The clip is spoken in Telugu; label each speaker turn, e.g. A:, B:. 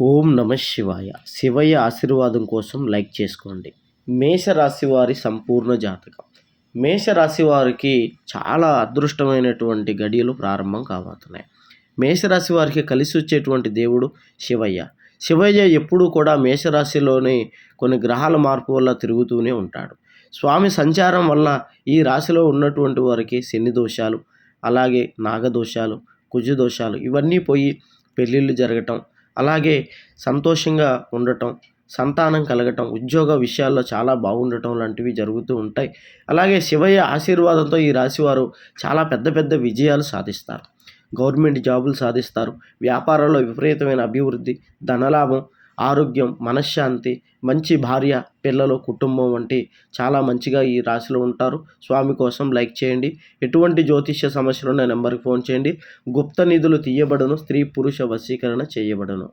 A: ఓం నమ శివాయ. శివయ్య ఆశీర్వాదం కోసం లైక్ చేసుకోండి. మేషరాశి వారి సంపూర్ణ జాతకం. మేషరాశి వారికి చాలా అదృష్టమైనటువంటి గడియలు ప్రారంభం కాబోతున్నాయి. మేషరాశి వారికి కలిసి వచ్చేటువంటి దేవుడు శివయ్య. శివయ్య ఎప్పుడూ కూడా మేషరాశిలోని కొన్ని గ్రహాల మార్పు వల్ల తిరుగుతూనే ఉంటాడు. స్వామి సంచారం వల్ల ఈ రాశిలో ఉన్నటువంటి వారికి శని దోషాలు అలాగే నాగదోషాలు కుజు దోషాలు ఇవన్నీ పోయి పెళ్ళిళ్ళు జరగటం అలాగే సంతోషంగా ఉండటం సంతానం కలగటం ఉద్యోగ విషయాల్లో చాలా బాగుండటం లాంటివి జరుగుతూ ఉంటాయి. అలాగే శివయ్య ఆశీర్వాదంతో ఈ రాశివారు చాలా పెద్ద పెద్ద విజయాలు సాధిస్తారు. గవర్నమెంట్ జాబులు సాధిస్తారు. వ్యాపారంలో విపరీతమైన అభివృద్ధి ధనలాభం ఆరోగ్యం మనశ్శాంతి మంచి భార్య పిల్లలు కుటుంబం వంటి చాలా మంచిగా ఈ రాశిలో ఉంటారు. స్వామి కోసం లైక్ చేయండి. ఎటువంటి జ్యోతిష్య సమస్యలు నా నెంబర్కి ఫోన్ చేయండి. గుప్త నిధులు తీయబడును స్త్రీ పురుష వశీకరణ చేయబడును.